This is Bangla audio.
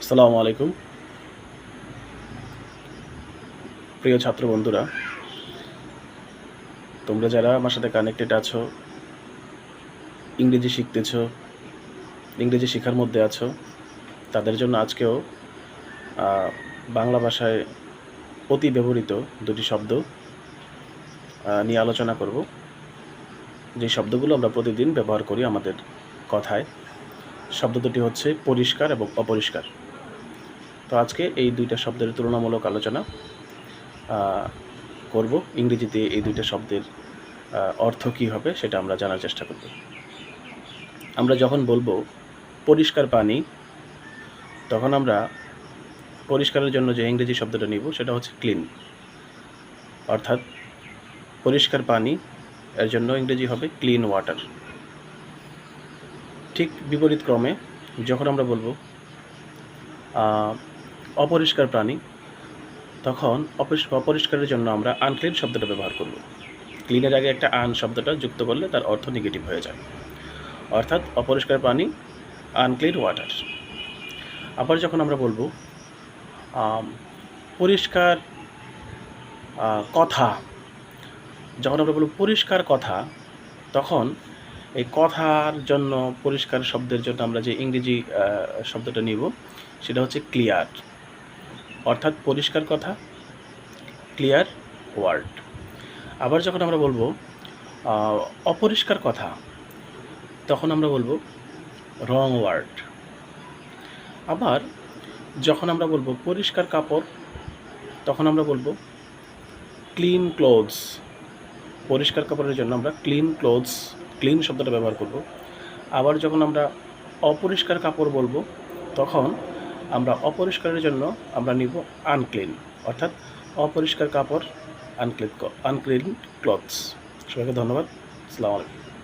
আসসালামু আলাইকুম। প্রিয় ছাত্র বন্ধুরা, তোমরা যারা আমার সাথে কানেক্টেড আছো, ইংরেজি শিখতেছো, ইংরেজি শেখার মধ্যে আছো, তাদের জন্য আজকেও বাংলা ভাষায় অতি ব্যবহৃত দুটি শব্দ নিয়ে আলোচনা করব। যে শব্দগুলো আমরা প্রতিদিন ব্যবহার করি আমাদের কথায়, শব্দ দুটি হচ্ছে পরিষ্কার এবং অপরিষ্কার। তো আজকে এই দুইটা শব্দের তুলনামূলক আলোচনা করব। ইংরেজিতে এই দুইটা শব্দের অর্থ কী হবে সেটা আমরা জানার চেষ্টা করব। আমরা যখন বলব পরিষ্কার পানি, তখন আমরা পরিষ্কারের জন্য যে ইংরেজি শব্দটা নিব সেটা হচ্ছে ক্লিন অর্থাৎ পরিষ্কার পানি এর জন্য ইংরেজি হবে ক্লিন ওয়াটার ঠিক বিপরীত ক্রমে যখন আমরা বলব অপরিষ্কার প্রাণী, তখন অপরিষ্কার, অপরিষ্কারের জন্য আমরা আনক্লিন শব্দটা ব্যবহার করব। ক্লিনের আগে একটা আন শব্দটা যুক্ত করলে তার অর্থ নেগেটিভ হয়ে যায়। অর্থাৎ অপরিষ্কার পানি আনক্লিন ওয়াটার আবার যখন আমরা বলব পরিষ্কার কথা, যখন আমরা বলব পরিষ্কার কথা, তখন এই কথার জন্য পরিষ্কার শব্দের জন্য আমরা যে ইংরেজি শব্দটা নিব, সেটা হচ্ছে ক্লিয়ার অর্থাৎ পরিষ্কার কথা ক্লিয়ার ওয়ার্ড আবার যখন আমরা বলব অপরিষ্কার কথা, তখন আমরা বলব রং ওয়ার্ড আবার যখন আমরা বলব পরিষ্কার কাপড়, তখন আমরা বলব ক্লিন ক্লোথস পরিষ্কার কাপড়ের জন্য আমরা ক্লিন ক্লোথস ক্লিন শব্দটা ব্যবহার করব। আবার যখন আমরা অপরিষ্কার কাপড় বলব, তখন আমরা অপরিষ্কারের জন্য আমরা নিব আনক্লিন অর্থাৎ অপরিষ্কার কাপড় আনক্লিন আনক্লিন ক্লথস সবাইকে ধন্যবাদ। আসসালামু আলাইকুম।